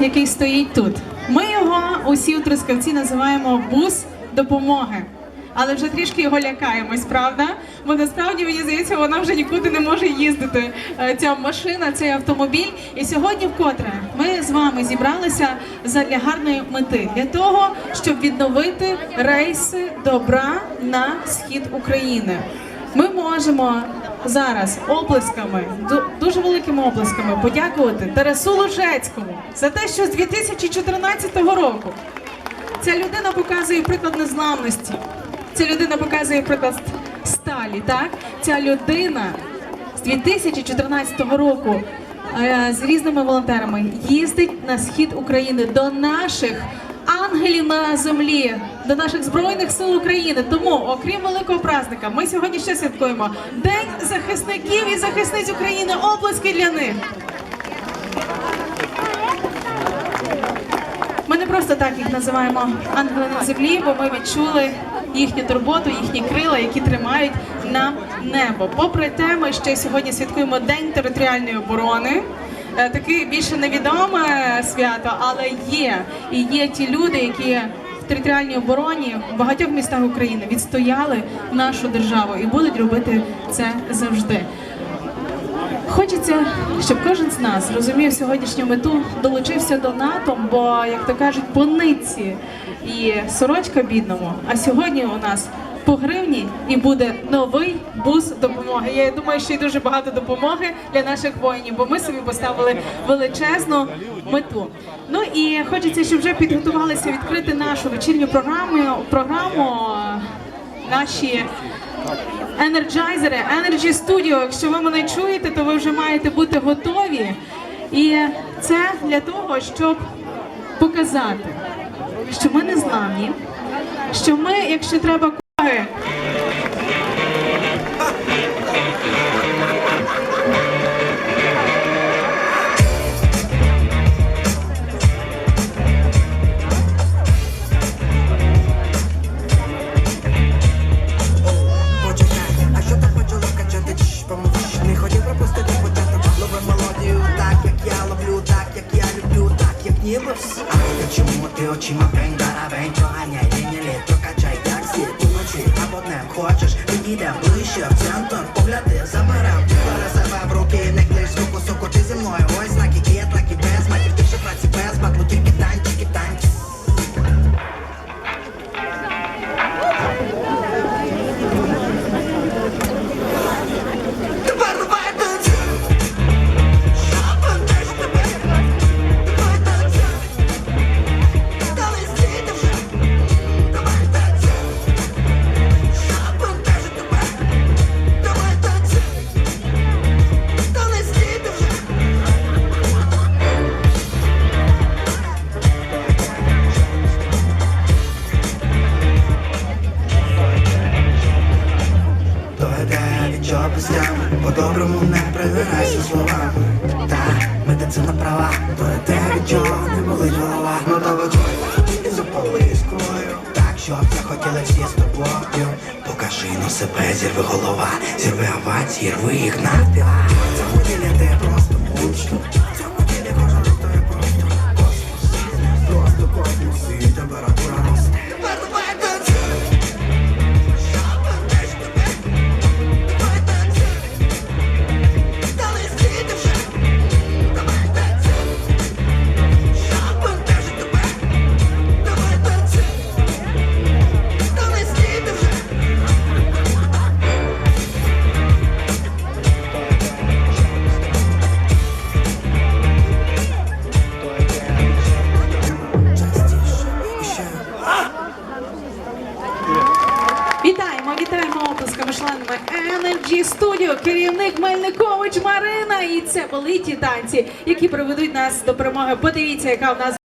який стоїть тут. Ми його усі у Трускавці називаємо бус допомоги. Але вже трішки його лякаємось, правда? Бо насправді мені здається, вона вже нікуди не може їздити. е, Ця машина, цей автомобіль. І сьогодні, вкотре, ми з вами зібралися задля гарної мети для того, щоб відновити рейси добра на схід України. Ми можемо зараз оплесками, дуже великими оплесками подякувати Тарасу Лужецькому за те, що з 2014 року ця людина показує приклад незламності. Ця людина показує приклад сталі. Так, ця людина з 2014 року е, з різними волонтерами їздить на схід України до наших ангелів на землі, до наших збройних сил України. Тому, окрім великого праздника, ми сьогодні ще святкуємо День захисників і захисниць України. Оплески для них. Ми не просто так їх називаємо ангели на землі, бо ми відчули їхню турботу, їхні крила, які тримають нам небо. Попри те, ми ще сьогодні святкуємо День територіальної оборони. Е, Таке більше невідоме свято, але є. І є ті люди, які в територіальній обороні в багатьох містах України відстояли нашу державу і будуть робити це завжди. Хочеться, щоб кожен з нас розумів сьогоднішню мету, долучився до НАТО, бо, як то кажуть, по нитці і сорочка бідному. А сьогодні у нас по гривні і буде новий бус допомоги. Я думаю, що й дуже багато допомоги для наших воїнів, бо ми собі поставили величезну мету. Ну і хочеться, щоб вже підготувалися відкрити нашу вечірню програму. Програму наші енерджайзери, Energy Studio. Якщо ви мене чуєте, то ви вже маєте бути готові. І це для того, щоб показати, що ми не зламні, що ми, якщо треба Не чому ти очима бень, барабень, чоганяй, лінія літо, Уночі або днем хочеш, підійдем ближче в центр Погляди, заберем, бери себе в руки, від чого пустям По-доброму не прибирайся словами. Та медицина права Доведе від чого не болить голова. Ну то вичуй і за полискою. Так, щоб захотіли всі з тобою. Покажи на себе, зірви голова Зірви авать, рви їх навпіл Energy Studio, керівник Мельникович Марина. І це великі танці, які приведуть нас до перемоги. Подивіться, яка в нас